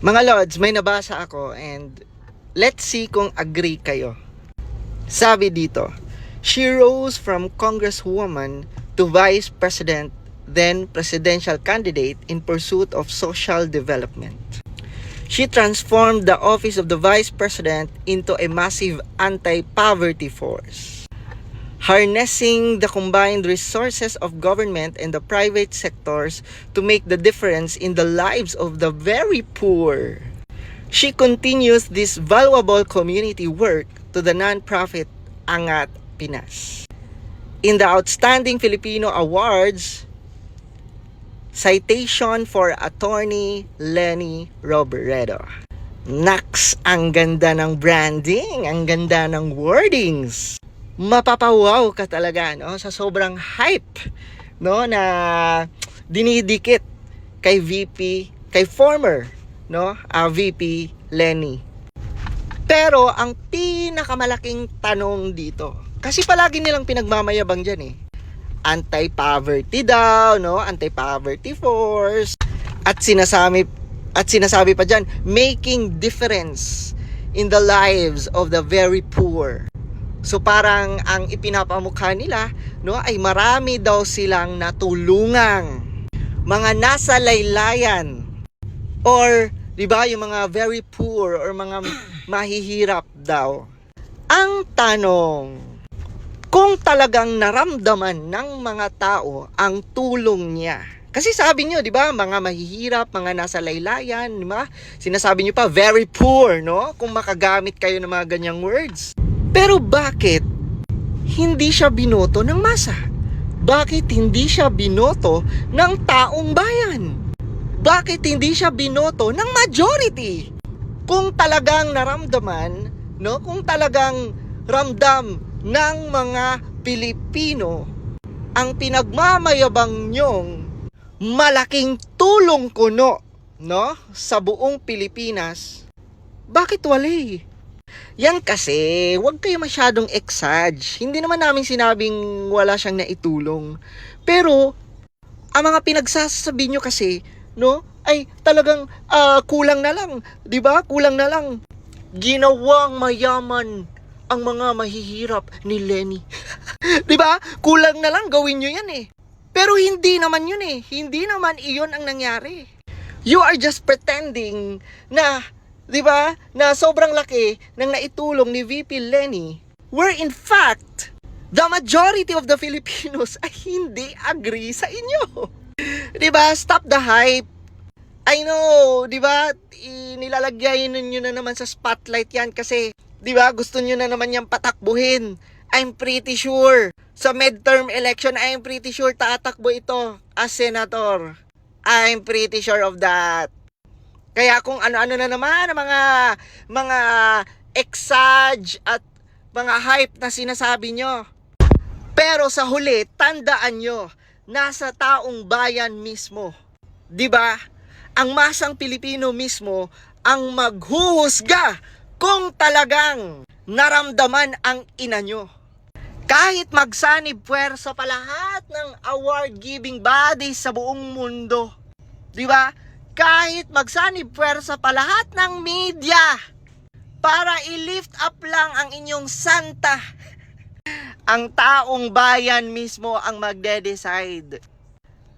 Mga lords, may nabasa ako and let's see kung agree kayo. Sabi dito, she rose from congresswoman to vice president, then presidential candidate in pursuit of social development. She transformed the office of the vice president into a massive anti-poverty force. Harnessing the combined resources of government and the private sectors to make the difference in the lives of the very poor. She continues this valuable community work to the nonprofit Angat Pinas. In the Outstanding Filipino Awards, citation for attorney Lenny Robredo. Naks, ang ganda ng branding, ang ganda ng wordings. Mapapawaw ka talaga no sa sobrang hype no na dinidikit kay VP, kay former no, ah, VP Lenny. Pero ang pinakamalaking tanong dito, kasi palagi nilang pinagmamayabang diyan eh. Anti-poverty daw, no? Anti-poverty force. At sinasabi at sinasabi pa diyan, making difference in the lives of the very poor. So parang ang ipinapamukha nila, no, ay marami daw silang natulungang mga nasa laylayan or 'di ba yung mga very poor or mga mahihirap daw. Ang tanong, kung talagang naramdaman ng mga tao ang tulong niya. Kasi sabi niyo, 'di ba, mga mahihirap, mga nasa laylayan, 'di ba? Sinasabi niyo pa very poor, no? Kung makagamit kayo ng mga ganyang words. Pero bakit hindi siya binoto ng masa? Bakit hindi siya binoto ng taong bayan? Bakit hindi siya binoto ng majority? Kung talagang naramdaman, no, kung talagang ramdam ng mga Pilipino ang pinagmamayabang nyong malaking tulong kuno, no, sa buong Pilipinas, bakit wali? Yan kasi, wag kayo masyadong exage. Hindi naman namin sinabing wala siyang naitulong. Pero, ang mga pinagsasabi nyo kasi, no, ay talagang ah, kulang na lang. ba Kulang na lang. Ginawang mayaman ang mga mahihirap ni Lenny. 'Di ba Kulang na lang gawin nyo yan eh. Pero hindi naman yun eh. Hindi naman iyon ang nangyari. You are just pretending na 'di ba? Na sobrang laki ng naitulong ni VP Lenny where in fact the majority of the Filipinos ay hindi agree sa inyo. 'Di ba? Stop the hype. I know, 'di ba? Inilalagay niyo na naman sa spotlight 'yan kasi 'di ba? Gusto niyo na naman 'yang patakbuhin. I'm pretty sure sa midterm election, I'm pretty sure tatakbo ito as senator. I'm pretty sure of that. Kaya kung ano-ano na naman ang mga mga exage at mga hype na sinasabi nyo. Pero sa huli, tandaan nyo, nasa taong bayan mismo. 'Di ba? Ang masang Pilipino mismo ang maghuhusga kung talagang naramdaman ang ina nyo. Kahit magsanib puwersa pa lahat ng award-giving bodies sa buong mundo. Di ba? Kahit magsanib puwersa pa lahat ng media para i-lift up lang ang inyong santa. Ang taong bayan mismo ang magde-decide.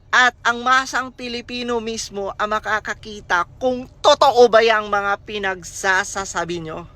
At ang masang Pilipino mismo ang makakakita kung totoo ba yung mga pinagsasasabi nyo.